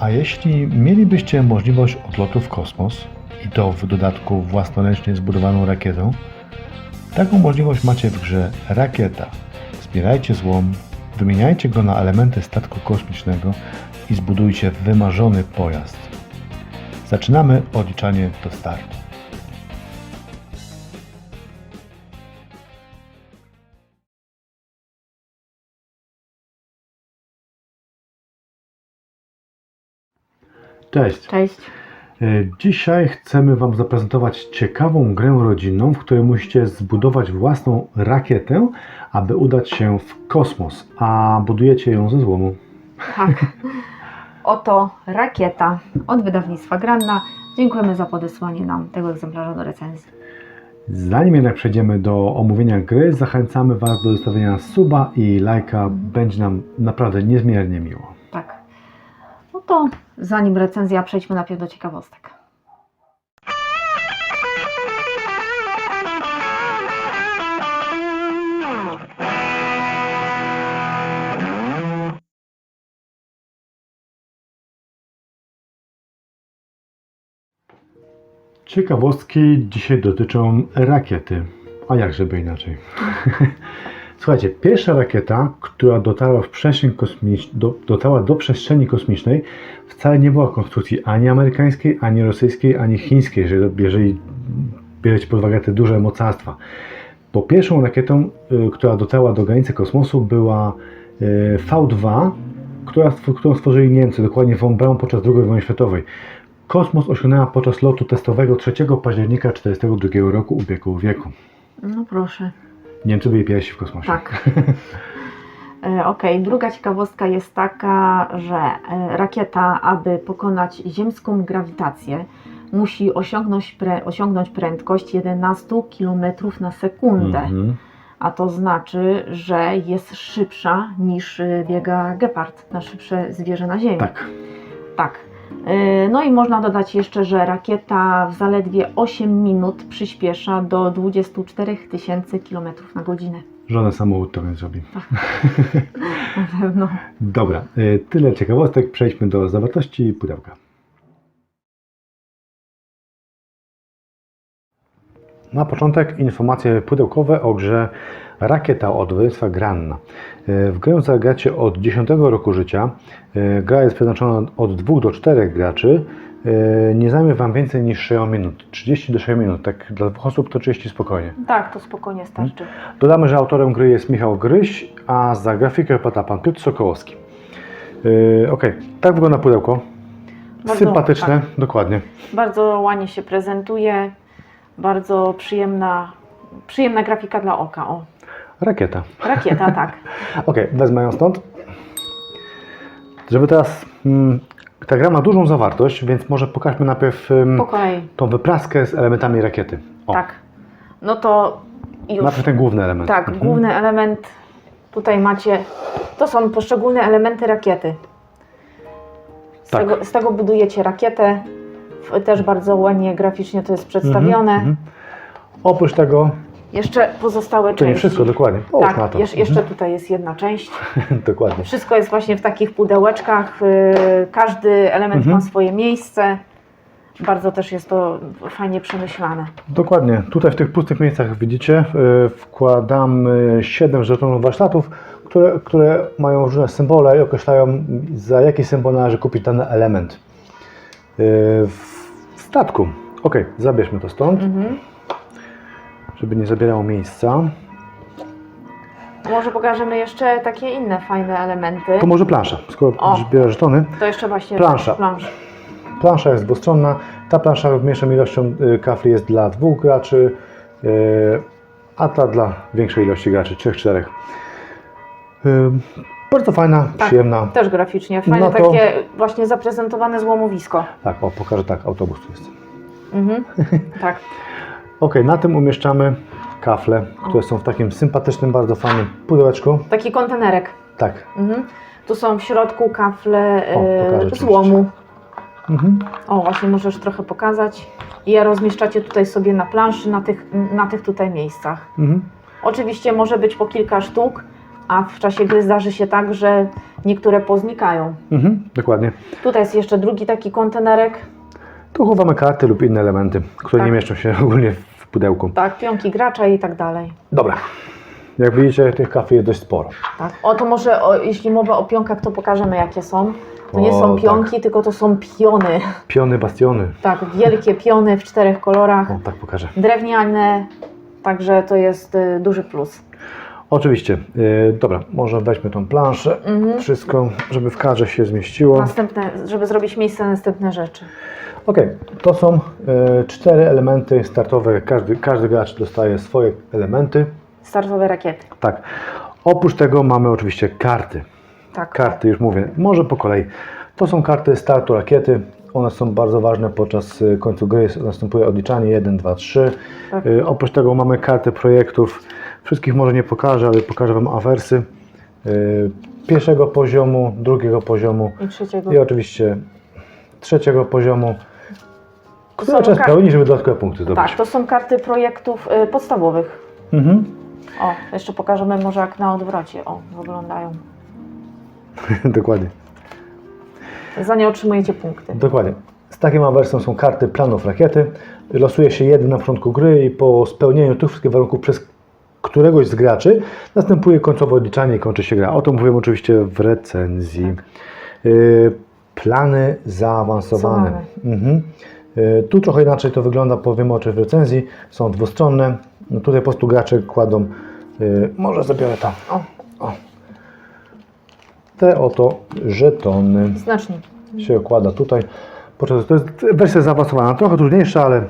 A jeśli mielibyście możliwość odlotu w kosmos i to w dodatku własnoręcznie zbudowaną rakietą, taką możliwość macie w grze Rakieta. Zbierajcie złom, wymieniajcie go na elementy statku kosmicznego i zbudujcie wymarzony pojazd. Zaczynamy odliczanie do startu. Cześć. Cześć. E, Dzisiaj chcemy Wam zaprezentować ciekawą grę rodzinną, w której musicie zbudować własną rakietę, aby udać się w kosmos, a budujecie ją ze złomu. Tak. Oto rakieta od wydawnictwa Granna. Dziękujemy za podesłanie nam tego egzemplarza do recenzji. Zanim jednak przejdziemy do omówienia gry, zachęcamy Was do zostawienia suba i lajka. Będzie nam naprawdę niezmiernie miło. To zanim recenzja, przejdźmy najpierw do ciekawostek. Ciekawostki dzisiaj dotyczą rakiety. A jak żeby inaczej? Słuchajcie, pierwsza rakieta, która dotarła, w przestrzeń kosmicz... do, dotarła do przestrzeni kosmicznej, wcale nie była konstrukcji ani amerykańskiej, ani rosyjskiej, ani chińskiej, jeżeli, jeżeli bierzecie pod uwagę te duże mocarstwa. Bo pierwszą rakietą, y, która dotarła do granicy kosmosu była y, V2, która, którą stworzyli Niemcy, dokładnie von Braun podczas II wojny światowej. Kosmos osiągnęła podczas lotu testowego 3 października 1942 roku ubiegłego wieku. No proszę. Niemcy byli pierwsi w kosmosie. Tak. E, Okej, druga ciekawostka jest taka, że e, rakieta, aby pokonać ziemską grawitację, musi osiągnąć, pre, osiągnąć prędkość 11 km na sekundę. Mhm. A to znaczy, że jest szybsza niż y, biega gepard, na szybsze zwierzę na Ziemi. Tak. Tak. Y, No i można dodać jeszcze, że rakieta w zaledwie 8 minut przyspiesza do 24 tysięcy km na godzinę. Żaden samochód to nie zrobi. Na pewno. Dobra, y, tyle ciekawostek. Przejdźmy do zawartości pudełka. Na początek informacje pudełkowe o grze Rakieta od wydawnictwa Granna. Y, W grę zagracie od 10 roku życia. Y, Gra jest przeznaczona od 2 do 4 graczy. Y, Nie zajmie Wam więcej niż 6 minut. 30 do 6 minut. Tak dla dwóch osób to 30 spokojnie. Tak, to spokojnie starczy. Dodamy, że autorem gry jest Michał Gryś, a za grafikę odpowiada pan Piotr Sokołowski. Ok, tak wygląda pudełko. Bardzo- Sympatyczne, dokładnie. Bardzo ładnie się prezentuje. Bardzo przyjemna, przyjemna grafika dla oka. O, Rakieta. rakieta, tak. Ok, wezmę ją stąd. Żeby teraz. Mm, ta gra ma dużą zawartość, więc może pokażmy najpierw Po tą wypraskę z elementami rakiety. O, Tak. No to już. najpierw ten główny element. Tak, Mhm. główny element tutaj macie. To są poszczególne elementy rakiety. Z, Tak. tego, z tego budujecie rakietę. Też bardzo ładnie graficznie to jest przedstawione. Mhm, mhm. Oprócz tego, Jeszcze pozostałe to części. nie wszystko dokładnie. Połóż na Tak, to. jeszcze, jeszcze tutaj jest jedna część. Mhm. dokładnie. Wszystko jest właśnie w takich pudełeczkach. y, Każdy element Mhm. ma swoje miejsce. Bardzo też jest to fajnie przemyślane. Dokładnie. Tutaj w tych pustych miejscach widzicie, y, wkładamy 7 żetonów warsztatów, które, które mają różne symbole i określają za jaki symbol należy kupić dany element. Y, W w statku. Ok, zabierzmy to stąd, Mhm. Żeby nie zabierało miejsca. Może pokażemy jeszcze takie inne fajne elementy. To może plansza, skoro O. zbiera żetony. To jeszcze właśnie Plansza. plansza. Plansza jest dwustronna. Ta plansza w mniejszą ilością y, kafli jest dla dwóch graczy, y, a ta dla większej ilości graczy, trzech, czterech. Y, Bardzo fajna, Tak. przyjemna. Też graficznie. Fajne No to- takie właśnie zaprezentowane złomowisko. Tak, o, pokażę tak, autobus tu jest. Mhm. tak. Ok, na tym umieszczamy kafle, które są w takim sympatycznym, bardzo fajnym pudełeczku. Taki kontenerek. Tak. Mhm. Tu są w środku kafle O, e, złomu. Mhm. O, właśnie możesz trochę pokazać. I je rozmieszczacie tutaj sobie na planszy, na tych, na tych tutaj miejscach. Mhm. Oczywiście może być po kilka sztuk, a w czasie gry zdarzy się tak, że niektóre poznikają. Mhm, dokładnie. Tutaj jest jeszcze drugi taki kontenerek. Tu chowamy karty lub inne elementy, które Tak. nie mieszczą się ogólnie w pudełku. Tak, pionki gracza i tak dalej. Dobra. Jak widzicie, tych kafli jest dość sporo. Tak. O, to może o, jeśli mowa o pionkach, to pokażemy jakie są. To nie O, są tak. pionki, tylko to są piony. Piony, bastiony. Tak, wielkie piony w czterech kolorach. O, tak pokażę. Drewniane, także to jest y, duży plus. Oczywiście. Yy, dobra, może weźmy tą planszę. Mhm. Wszystko, żeby w kadrze się zmieściło. Następne, żeby zrobić miejsce na następne rzeczy. Ok, to są e, cztery elementy startowe. Każdy, każdy gracz dostaje swoje elementy. Startowe rakiety. Tak. Oprócz tego mamy oczywiście karty. Tak. Karty, już mówię, może po kolei. To są karty startu rakiety. One są bardzo ważne podczas e, końcu gry. Następuje odliczanie 1, 2, 3. Tak. E, Oprócz tego mamy karty projektów. Wszystkich może nie pokażę, ale pokażę Wam awersy. e, Pierwszego poziomu, drugiego poziomu I trzeciego. i oczywiście trzeciego poziomu, które są trzeba kar- spełnić, żeby dodatkowe punkty zdobyć. Tak, to są karty projektów y, podstawowych. Mhm. O, jeszcze pokażemy może jak na odwrocie. O, wyglądają. Dokładnie. Za nie otrzymujecie punkty. Dokładnie. Z takim awersem są karty planów rakiety. Losuje się jeden na początku gry i po spełnieniu tych wszystkich warunków przez któregoś z graczy następuje końcowe odliczanie i kończy się gra. O tym mówiłem oczywiście w recenzji. Y, plany zaawansowane. Mhm. Y, tu trochę inaczej to wygląda, powiemy o czym w recenzji. Są dwustronne. No tutaj po prostu gracze kładą, y, może zabiorę tam, O, te oto żetony. znacznik. się układa tutaj. To jest wersja zaawansowana, trochę trudniejsza, ale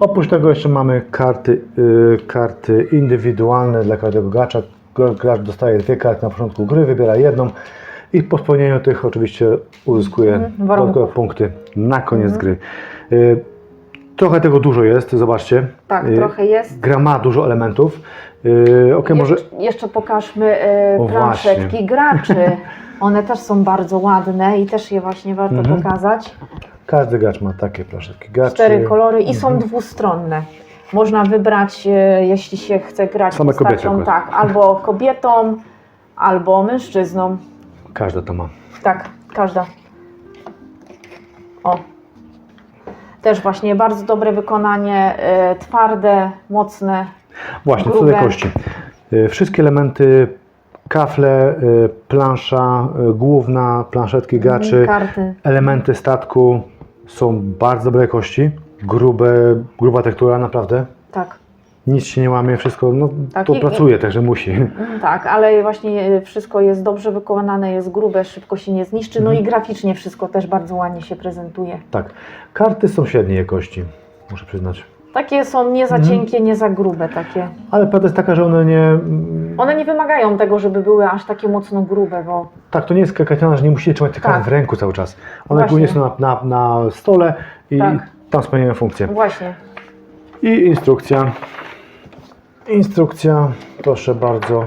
oprócz tego jeszcze mamy karty, yy, karty indywidualne dla każdego gracza. Gra- Gracz dostaje dwie karty na początku gry, wybiera jedną i po spełnieniu tych oczywiście uzyskuje Mhm, dodatkowe punkty na koniec gry. Yy, trochę tego dużo jest, zobaczcie. Tak, trochę jest. Gra ma dużo elementów. Yy, ok, może Jeszcze, pokażmy O, planszetki właśnie. graczy. One też są bardzo ładne i też je właśnie warto Mhm. pokazać. Każdy gracz ma takie plaszeczki graczy. Cztery kolory i Mhm. są dwustronne. Można wybrać, e, jeśli się chce grać Same kobiety postacią, akurat. tak, albo kobietą, albo mężczyzną. Każda to ma. Tak, każda. O. Też właśnie bardzo dobre wykonanie, e, twarde, mocne. Właśnie, co grube. do kości. Y, Wszystkie elementy, kafle, y, plansza y, główna, planszetki graczy, Karty. elementy statku są bardzo dobrej jakości. Grube, gruba tektura, naprawdę. Tak. Nic się nie łamie, wszystko, no Tak, to i- pracuje, także musi. Mm, Tak, ale właśnie e, wszystko jest dobrze wykonane, jest grube, szybko się nie zniszczy. No i Mhm. graficznie wszystko też bardzo ładnie się prezentuje. Tak. Karty są średniej jakości, muszę przyznać. Takie są nie za Mhm. cienkie, nie za grube takie. Ale prawda jest taka, że one nie. One nie wymagają tego, żeby były aż takie mocno grube, bo Tak, to nie jest kakatiana, że nie musicie trzymać tych Tak. kart w ręku cały czas. One Właśnie. głównie są na, na, na stole i Tak. tam spełniają funkcję. właśnie. I instrukcja. Instrukcja, proszę bardzo.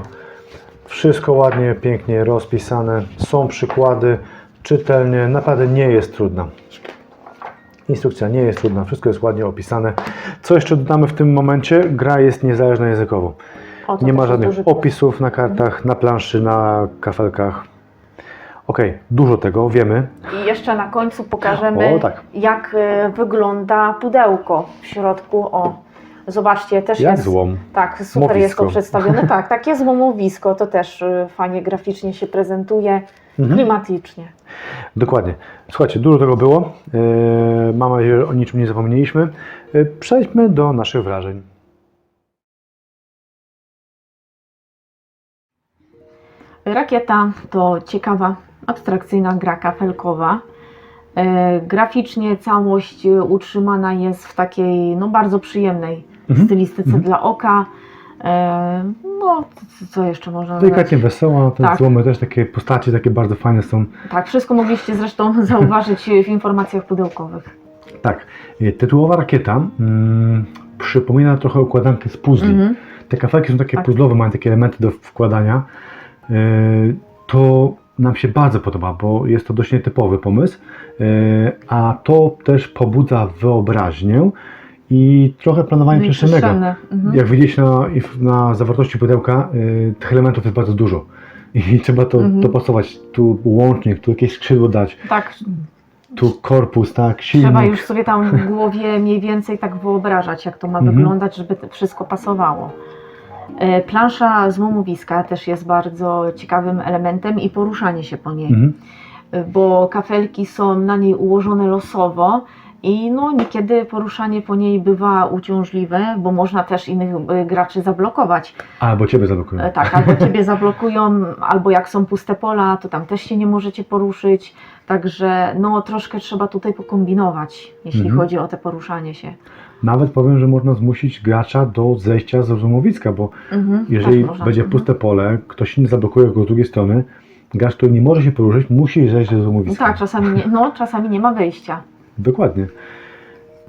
Wszystko ładnie, pięknie rozpisane. Są przykłady, czytelnie, naprawdę nie jest trudna. Instrukcja nie jest trudna, wszystko jest ładnie opisane. Co jeszcze dodamy w tym momencie? Gra jest niezależna językowo. O, to Nie ma żadnych duży plus. opisów na kartach, na planszy, na kafelkach. Ok, dużo tego wiemy. I jeszcze na końcu pokażemy, O, tak. jak e, wygląda pudełko w środku. O, zobaczcie, też Jak jest. złom. Tak, super jest to Złomowisko. przedstawione. Tak, takie złomowisko, to też e, fajnie graficznie się prezentuje, Mhm. klimatycznie. Dokładnie. Słuchajcie, dużo tego było. Eee, mam nadzieję, że o niczym nie zapomnieliśmy. Przejdźmy do naszych wrażeń. Rakieta to ciekawa, abstrakcyjna gra kafelkowa. E, graficznie całość utrzymana jest w takiej no, bardzo przyjemnej Mhm. stylistyce Mhm. dla oka. E, no, co- jeszcze można dodać? Delikatnie wesoła, te Tak. złomy też takie postacie, takie bardzo fajne są. Tak, wszystko mogliście zresztą zauważyć w informacjach pudełkowych. Tak, e, tytułowa rakieta mm, przypomina trochę układankę z puzli. Mhm. Te kafelki są takie Tak. puzzlowe, mają takie elementy do wkładania. E, To nam się bardzo podoba, bo jest to dość nietypowy pomysł, e, a to też pobudza wyobraźnię i trochę planowania No i przestrzennego. przestrzenne. Mhm. Jak widzieć na, na zawartości pudełka, y, tych elementów jest bardzo dużo. I trzeba to Mhm. dopasować. Tu łącznik, tu jakieś skrzydło dać, Tak, tu korpus, tak, silnik. trzeba już sobie tam w głowie mniej więcej tak wyobrażać, jak to ma Mhm. wyglądać, żeby to wszystko pasowało. E, Plansza złomowiska też jest bardzo ciekawym elementem i poruszanie się po niej. Mhm. bo kafelki są na niej ułożone losowo i no niekiedy poruszanie po niej bywa uciążliwe, bo można też innych y, graczy zablokować. Albo ciebie zablokują. E, Tak, albo ciebie zablokują, albo jak są puste pola, to tam też się nie możecie poruszyć. Także no troszkę trzeba tutaj pokombinować, jeśli Mhm. chodzi o te poruszanie się. Nawet powiem, że można zmusić gracza do zejścia z rozumowiska, bo Mhm, jeżeli można. będzie Mhm. puste pole, ktoś inny zablokuje go z drugiej strony, gracz, który nie może się poruszyć, musi zejść z rozumowiska. Tak, czasami nie, no, czasami nie ma wyjścia. Dokładnie.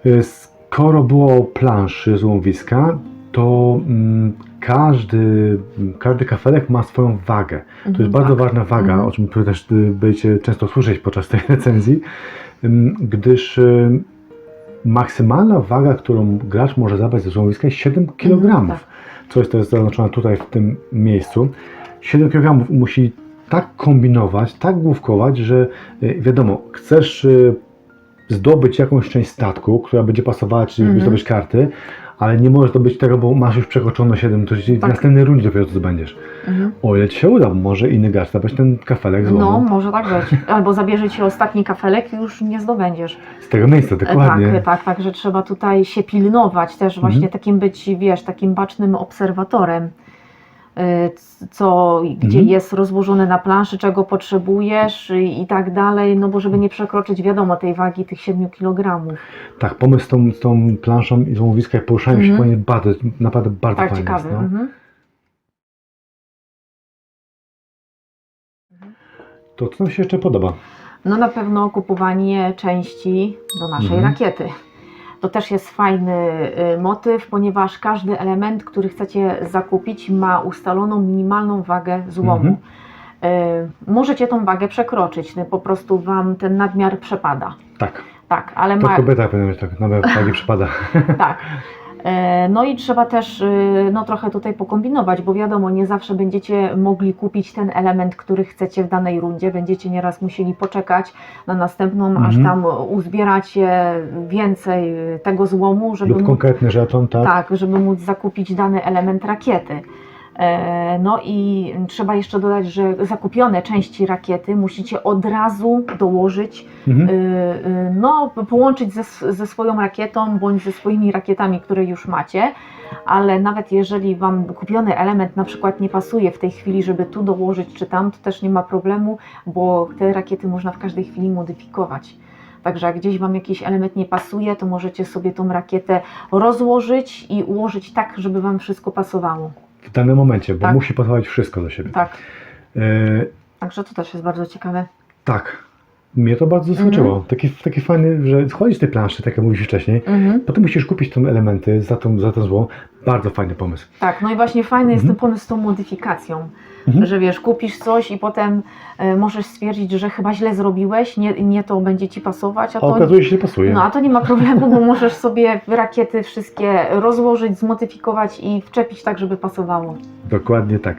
Y, Skoro było planszy złomowiska, to mm, każdy, każdy kafelek ma swoją wagę. To jest Mhm, bardzo tak. ważna waga, Mhm. o czym też y, będziecie często słyszeć podczas tej recenzji, ym, gdyż y, maksymalna waga, którą gracz może zabrać ze złomowiska jest 7 kg. Mhm, tak. Co jest też zaznaczone tutaj w tym miejscu. 7 kg musi tak kombinować, tak główkować, że y, wiadomo, chcesz y, zdobyć jakąś część statku, która będzie pasowała, czyli Mhm. zdobyć karty, ale nie możesz zdobyć tego, bo masz już przekroczone 7, to czyli w Tak. następnej rundzie dopiero to zdobędziesz. Mhm. O ile ci się uda, może inny gracz zabrać ten kafelek złomu No, może tak być. Albo zabierze ci ostatni kafelek i już nie zdobędziesz. z tego miejsca, dokładnie. Tak, tak, tak, że trzeba tutaj się pilnować też właśnie Mhm. takim być, wiesz, takim bacznym obserwatorem, co, gdzie Mhm. jest rozłożone na planszy, czego potrzebujesz i, i tak dalej, no bo żeby nie przekroczyć, wiadomo, tej wagi tych 7 kg. Tak, pomysł z tą, z tą planszą i złomowiska poruszaniem się Mhm. po niej bardzo, naprawdę bardzo Tak, fajny ciekawy. jest. No. Mhm. To co nam się jeszcze podoba? No na pewno kupowanie części do naszej Mhm. rakiety. To też jest fajny y, motyw, ponieważ każdy element, który chcecie zakupić, ma ustaloną minimalną wagę złomu. Mhm. Y, Możecie tą wagę przekroczyć, no, po prostu Wam ten nadmiar przepada. Tak, Tak, ale to ma, kobieta powinna mieć tak, nawet wagi przypada. tak. E, No i trzeba też y, no, trochę tutaj pokombinować, bo wiadomo, nie zawsze będziecie mogli kupić ten element, który chcecie w danej rundzie. Będziecie nieraz musieli poczekać na następną, aż Mhm. tam uzbieracie więcej tego złomu, żeby Lub móc, konkretny żeton, tak? tak, żeby móc zakupić dany element rakiety. E, No i trzeba jeszcze dodać, że zakupione części rakiety musicie od razu dołożyć Mhm. y, y, no, połączyć ze, ze swoją rakietą bądź ze swoimi rakietami, które już macie, ale nawet jeżeli Wam kupiony element na przykład nie pasuje w tej chwili, żeby tu dołożyć czy tam, to też nie ma problemu, bo te rakiety można w każdej chwili modyfikować. Także jak gdzieś Wam jakiś element nie pasuje, to możecie sobie tą rakietę rozłożyć i ułożyć tak, żeby Wam wszystko pasowało. W danym momencie, bo Tak. musi pasować wszystko do siebie. Tak, E, także to też jest bardzo ciekawe. tak. Mnie to bardzo Mhm. zaskoczyło. Taki, taki fajny, że schodzisz z tej planszy, tak jak mówisz wcześniej, Mhm. potem musisz kupić te elementy za tą, za tą złą. Bardzo fajny pomysł. Tak, no i właśnie fajny jest Mhm. ten pomysł z tą modyfikacją. Mhm. że wiesz, kupisz coś i potem e, możesz stwierdzić, że chyba źle zrobiłeś, nie, nie to będzie ci pasować, a A to, okazuje się, że pasuje. no, a to nie ma problemu, bo możesz sobie rakiety wszystkie rozłożyć, zmodyfikować i wczepić tak, żeby pasowało. Dokładnie tak.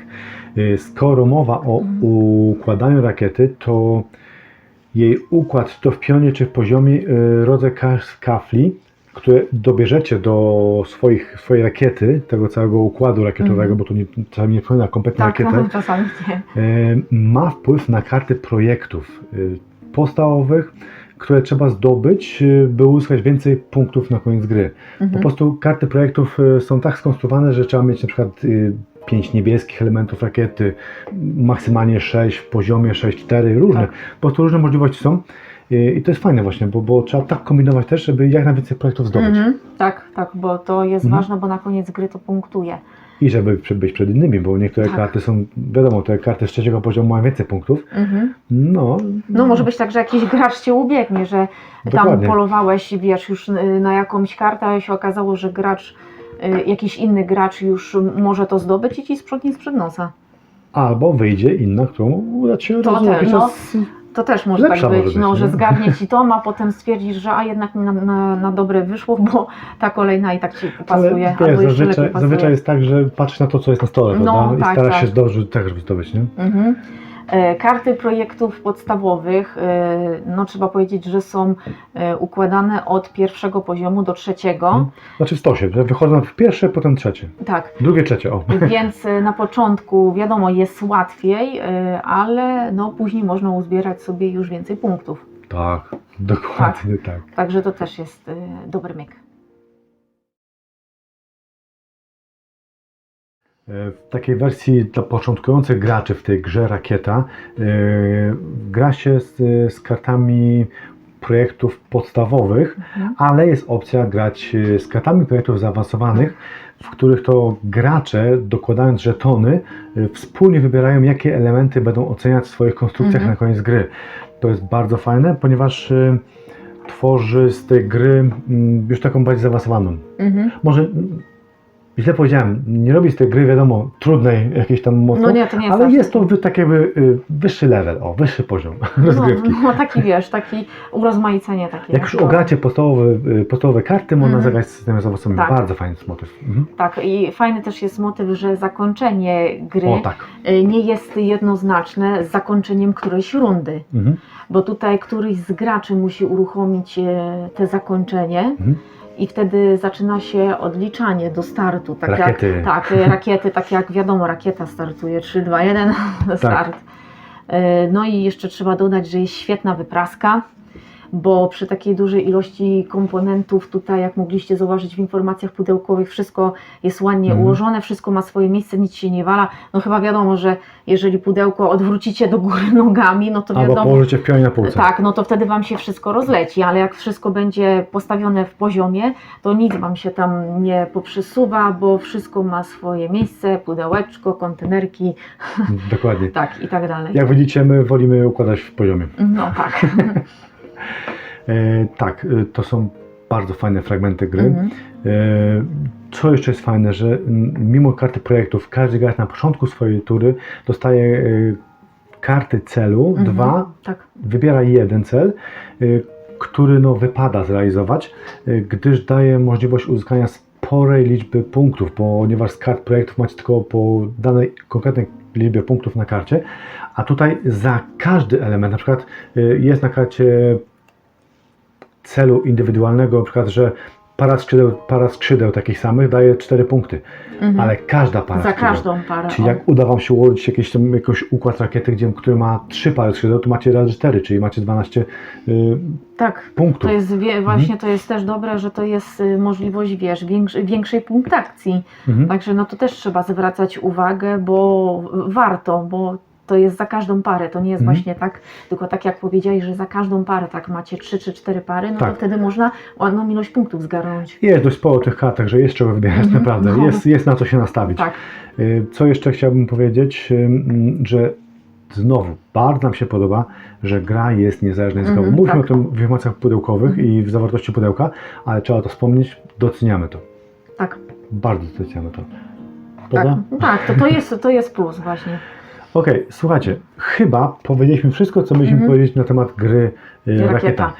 Y, Skoro mowa o Mhm. układaniu rakiety, to jej układ, czy to w pionie, czy w poziomie, y, rodzaj kas- kafli, które dobierzecie do swoich, swojej rakiety, tego całego układu rakietowego, Mhm. bo tu nie, czasami nie przypomina kompletnie Tak, rakietę, no, czasami nie. ma wpływ na karty projektów y, podstawowych, które trzeba zdobyć, y, by uzyskać więcej punktów na koniec gry. Po Mhm. prostu karty projektów y, są tak skonstruowane, że trzeba mieć na przykład 5 niebieskich elementów rakiety, maksymalnie 6 w poziomie 6-4, różne. Tak. Po prostu różne możliwości są. I to jest fajne właśnie, bo, bo trzeba tak kombinować też, żeby jak najwięcej projektów zdobyć. Mhm. Tak, tak, bo to jest Mhm. ważne, bo na koniec gry to punktuje. I żeby być przed innymi, bo niektóre Tak. karty są, wiadomo, te karty z trzeciego poziomu mają więcej punktów. Mhm. No, No może być tak, że jakiś gracz cię ubiegnie, że tam Dokładnie. polowałeś, wiesz, już y, na jakąś kartę, a się okazało, że gracz, y, jakiś inny gracz już może to zdobyć i ci sprzątnie sprzed nosa. Albo wyjdzie inna, którą uda się To no. To też może Lepsza tak być, może być, no, nie? że zgarnie ci to, a potem stwierdzisz, że a jednak na, na, na dobre wyszło, bo ta kolejna i tak ci pasuje, Ale albo wiesz, zazwyczaj, pasuje. zazwyczaj jest tak, że patrzysz na to, co jest na stole, No, prawda? I tak, starasz tak. się zdążyć tak, żeby zdobyć, nie? Mhm. E, Karty projektów podstawowych, e, no trzeba powiedzieć, że są e, układane od pierwszego poziomu do trzeciego. Mhm. Znaczy w stosie, że wychodzą najpierw pierwsze, potem trzecie. Tak, Drugie, trzecie, o. więc na początku wiadomo jest łatwiej, ale no później można uzbierać sobie już więcej punktów. Tak, dokładnie tak. Także to też jest dobry myk. W takiej wersji dla początkujących graczy w tej grze Rakieta e, gra się z, z kartami projektów podstawowych, Mhm. ale jest opcja grać e, z kartami projektów zaawansowanych, w których to gracze, dokładając żetony, e, wspólnie wybierają, jakie elementy będą oceniać w swoich konstrukcjach Mhm. na koniec gry. To jest bardzo fajne, ponieważ tworzy z tej gry mm, już taką bardziej zaawansowaną. Mhm. Może źle powiedziałem, nie robi z tej gry, wiadomo, trudnej jakiejś tam mocno, No nie, to nie jest ale jest to taki jakby y, wyższy level, o, wyższy poziom rozgrywki. No, no taki wiesz, taki urozmaicenie takie. Jak już no. ogracie podstawowe, y, podstawowe karty, można Mhm. zagrać z systemem zawodzowym. Tak. Bardzo fajny motyw. Mhm. Tak, i fajny też jest motyw, że zakończenie gry O tak. y, nie jest jednoznaczne z zakończeniem którejś rundy, Mhm. bo tutaj któryś z graczy musi uruchomić te zakończenie Mhm. I wtedy zaczyna się odliczanie do startu. Tak Rakiety. Jak, tak, rakiety, tak jak wiadomo, rakieta startuje 3, 2, 1, Tak. start. E, No i jeszcze trzeba dodać, że jest świetna wypraska, bo przy takiej dużej ilości komponentów, tutaj jak mogliście zauważyć w informacjach pudełkowych, wszystko jest ładnie Mhm. ułożone, wszystko ma swoje miejsce, nic się nie wala. No chyba wiadomo, że jeżeli pudełko odwrócicie do góry nogami, no to Albo wiadomo, położycie w pionie na półce. tak, no to wtedy Wam się wszystko rozleci, ale jak wszystko będzie postawione w poziomie, to nic Wam się tam nie poprzesuwa, bo wszystko ma swoje miejsce, pudełeczko, kontenerki, Dokładnie. tak i tak dalej. Jak widzicie, my wolimy układać w poziomie. No tak. E, tak, y, to są bardzo fajne fragmenty gry. Mhm. E, Co jeszcze jest fajne, że mimo karty projektów, każdy gracz na początku swojej tury dostaje e, karty celu, Mhm. dwa, Tak. wybiera jeden cel, e, który no, wypada zrealizować, e, gdyż daje możliwość uzyskania sporej liczby punktów, ponieważ z kart projektów macie tylko po danej konkretnej liczbie punktów na karcie, a tutaj za każdy element, na przykład e, jest na karcie celu indywidualnego, na przykład, że para skrzydeł, para skrzydeł takich samych daje 4 punkty, Mhm. ale każda para Za skrzydeł. każdą parę. Czyli jak uda Wam się ułożyć jakiś, tam, jakiś układ rakiety, gdzie, który ma 3 pary skrzydeł, to macie razy 4, czyli macie 12 y, Tak. punktów. To jest wie, właśnie to jest też dobre, że to jest y, możliwość, wiesz, większy, większej punktacji. Mhm. Także no to też trzeba zwracać uwagę, bo warto, bo to jest za każdą parę, to nie jest Mhm. właśnie tak, tylko tak jak powiedziałeś, że za każdą parę, tak macie 3 czy 4 pary, no Tak. to wtedy można ładną ilość punktów zgarnąć. Jest dość sporo tych kart, także jest czego wybierać, Mhm. naprawdę. No. Jest, jest na co się nastawić. Tak, Y, Co jeszcze chciałbym powiedzieć, y, mm, że znowu bardzo nam się podoba, że gra jest niezależna językowo. Mhm, Mówimy tak. o tym w informacjach pudełkowych Mhm. i w zawartości pudełka, ale trzeba to wspomnieć, doceniamy to. tak, Bardzo doceniamy to. tak, tak, to, to, jest, to jest plus właśnie. Okej, słuchajcie, chyba powiedzieliśmy wszystko, co mieliśmy Mhm. powiedzieć na temat gry y, Rakieta. Rakieta.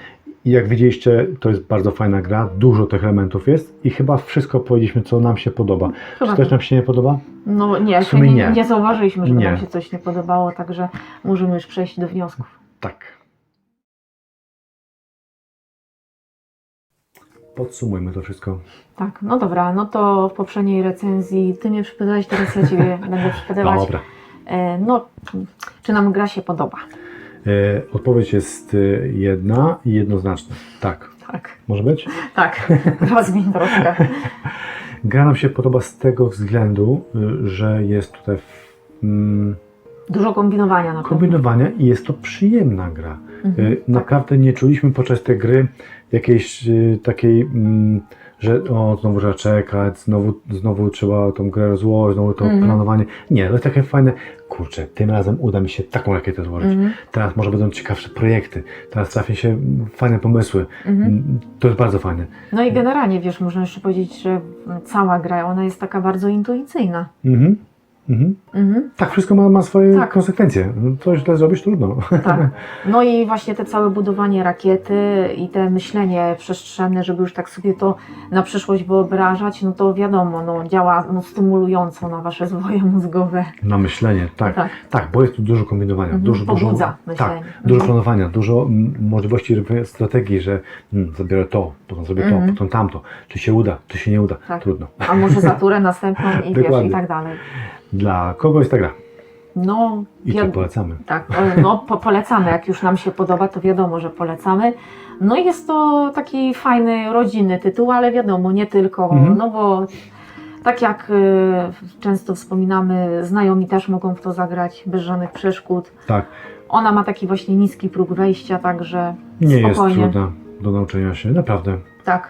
I jak widzieliście, to jest bardzo fajna gra, dużo tych elementów jest i chyba wszystko powiedzieliśmy, co nam się podoba. Chyba Czy też tak. nam się nie podoba? No nie, W nie, nie. nie zauważyliśmy, żeby Nie. nam się coś nie podobało, także możemy już przejść do wniosków. Tak. Podsumujmy to wszystko. Tak, no dobra, no to w poprzedniej recenzji ty mnie przypytałeś, teraz ja ciebie będę przypytywać. Dobra. E, no, czy nam gra się podoba? E, odpowiedź jest e, jedna i jednoznaczna. Tak. Tak, Może być? tak, rozwiń troszkę. Gra nam się podoba z tego względu, y, że jest tutaj mm, Dużo kombinowania na pewno. kombinowania i jest to przyjemna gra. Mhm, Y, Naprawdę nie czuliśmy podczas tej gry jakiejś y, takiej, mm, że o, znowu trzeba czekać, znowu, znowu trzeba tą grę rozłożyć, znowu to Mhm. planowanie. Nie, to jest takie fajne, kurczę, tym razem uda mi się taką rakietę złożyć. Mhm, Teraz może będą ciekawsze projekty, teraz trafią się fajne pomysły. mhm. Mm, To jest bardzo fajne. No i generalnie, wiesz, można jeszcze powiedzieć, że cała gra, ona jest taka bardzo intuicyjna. Mhm. Mhm. Mhm. Tak, wszystko ma, ma swoje Tak. konsekwencje. No, Coś źle zrobisz, trudno. Tak. No i właśnie te całe budowanie rakiety i te myślenie przestrzenne, żeby już tak sobie to na przyszłość wyobrażać, no to wiadomo, no, działa no, stymulująco na wasze zwoje mózgowe. Na myślenie, tak. Tak. Tak, bo jest tu dużo kombinowania, Mhm, dużo, dużo, pobudza tak, dużo Mhm. planowania, dużo mm, możliwości robienia strategii, że mm, zabiorę to, potem zrobię Mhm. to, potem tamto. Czy się uda, czy się nie uda, Tak. trudno. A może za turę następną i wiesz, Dokładnie. i tak dalej. Dla kogo jest ta gra? No, I co polecamy? Tak, no po, polecamy, jak już nam się podoba, to wiadomo, że polecamy. No i jest to taki fajny, rodzinny tytuł, ale wiadomo, nie tylko, Mhm. no bo tak jak e, często wspominamy, znajomi też mogą w to zagrać bez żadnych przeszkód. Tak, Ona ma taki właśnie niski próg wejścia, także nie jest spokojnie. trudna do nauczenia się, naprawdę. Tak.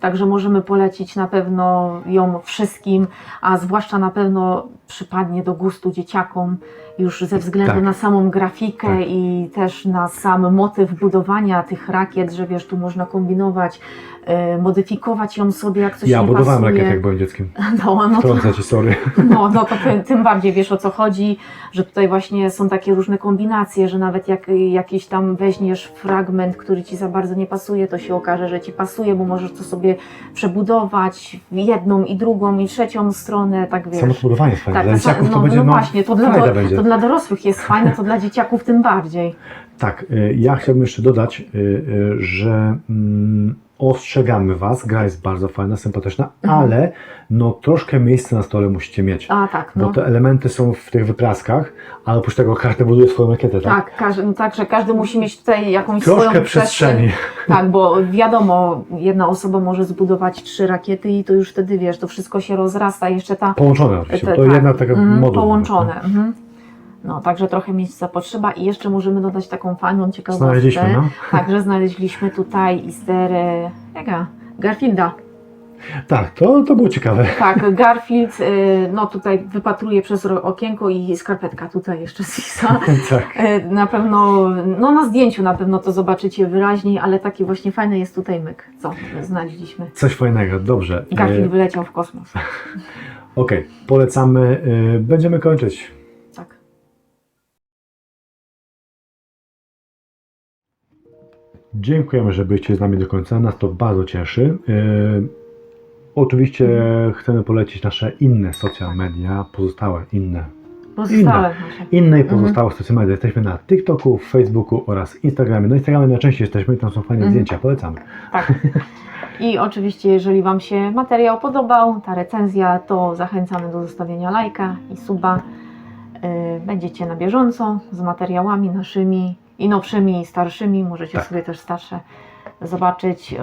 Także możemy polecić na pewno ją wszystkim, a zwłaszcza na pewno przypadnie do gustu dzieciakom już ze względu Tak. na samą grafikę Tak. i też na sam motyw budowania tych rakiet, że wiesz, tu można kombinować, e, modyfikować ją sobie jak coś ja nie budowałem pasuje. rakietę, jak byłem dzieckiem. No, no, to, Wtrącę ci, sorry. no, no to tym, tym bardziej wiesz o co chodzi, że tutaj właśnie są takie różne kombinacje, że nawet jak jakiś tam weźmiesz fragment, który ci za bardzo nie pasuje, to się okaże, że ci pasuje, bo możesz to sobie przebudować w jedną i drugą i trzecią stronę, tak wiesz. Samo to budowanie tak, to to no, będzie, no no, właśnie, to do, będzie. to dla dorosłych jest fajne, to dla dzieciaków tym bardziej. Tak, y, ja chciałbym jeszcze dodać, y, y, że mm, ostrzegamy Was, gra jest bardzo fajna, sympatyczna, Mhm. ale no troszkę miejsca na stole musicie mieć. A tak, Bo no. te elementy są w tych wypraskach, ale oprócz tego każdy buduje swoją rakietę, tak? Tak, każdy, no tak, że każdy musi mieć tutaj jakąś swoją Troszkę przestrzeń. przestrzeni. Tak, bo wiadomo, jedna osoba może zbudować trzy rakiety i to już wtedy wiesz, to wszystko się rozrasta, jeszcze ta Połączone oczywiście, to tak, jedna taka mhm, moduł. Połączone. Mhm. No, także trochę miejsca potrzeba i jeszcze możemy dodać taką fajną ciekawostkę. Znaleźliśmy, no. Także znaleźliśmy tutaj istery, jaka? Garfielda. Tak, to, to było ciekawe. Tak, Garfield, y, no tutaj wypatruje przez okienko i skarpetka tutaj jeszcze z Isa. tak. Y, Na pewno, no na zdjęciu na pewno to zobaczycie wyraźniej, ale taki właśnie fajny jest tutaj myk, co znaleźliśmy. Coś fajnego, dobrze. Garfield E, wyleciał w kosmos. Okej, polecamy. e, Będziemy kończyć. Dziękujemy, że byliście z nami do końca. Nas to bardzo cieszy. E, Oczywiście chcemy polecić nasze inne social media, pozostałe inne. Pozostałe nasze. Inne i Mhm. pozostałe social media. Jesteśmy na TikToku, Facebooku oraz Instagramie. Na Instagramie najczęściej jesteśmy tam są fajne Mhm. zdjęcia. Polecamy. Tak. I oczywiście, jeżeli Wam się materiał podobał, ta recenzja, to zachęcamy do zostawienia lajka i suba. Yy, Będziecie na bieżąco z materiałami naszymi i nowszymi, i starszymi. Możecie Tak. sobie też starsze zobaczyć. Yy,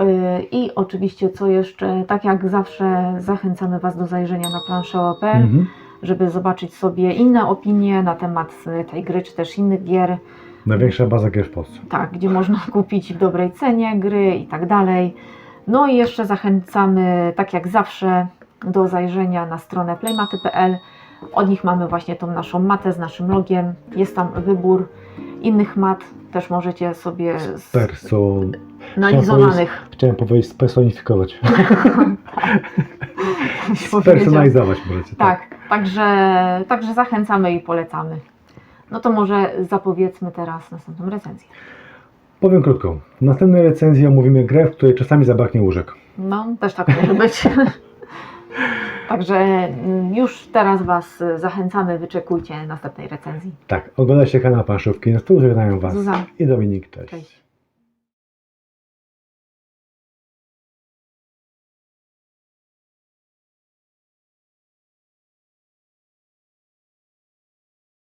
I oczywiście, co jeszcze, tak jak zawsze, zachęcamy Was do zajrzenia na planszę OPL, Mhm. żeby zobaczyć sobie inne opinie na temat y, tej gry, czy też innych gier. Największa baza gier w Polsce. Tak, gdzie można kupić w dobrej cenie gry i tak dalej. No i jeszcze zachęcamy, tak jak zawsze, do zajrzenia na stronę playmaty.pl. Od nich mamy właśnie tą naszą matę z naszym logiem. Jest tam wybór innych mat, też możecie sobie personalizowanych Chciałem powiedzieć spersonifikować. powiedział. Spersonalizować możecie. Tak, także, także zachęcamy i polecamy. No to może zapowiedzmy teraz następną recenzję. Powiem krótko. W następnej recenzji omówimy grę, w której czasami zabraknie łóżek. No, też tak może być. Także mm, już teraz Was y, zachęcamy, wyczekujcie następnej recenzji. Tak, oglądajcie kanał Panszówki. Na stół żegnają Was Zuzanna. i Dominik. Cześć. Cześć.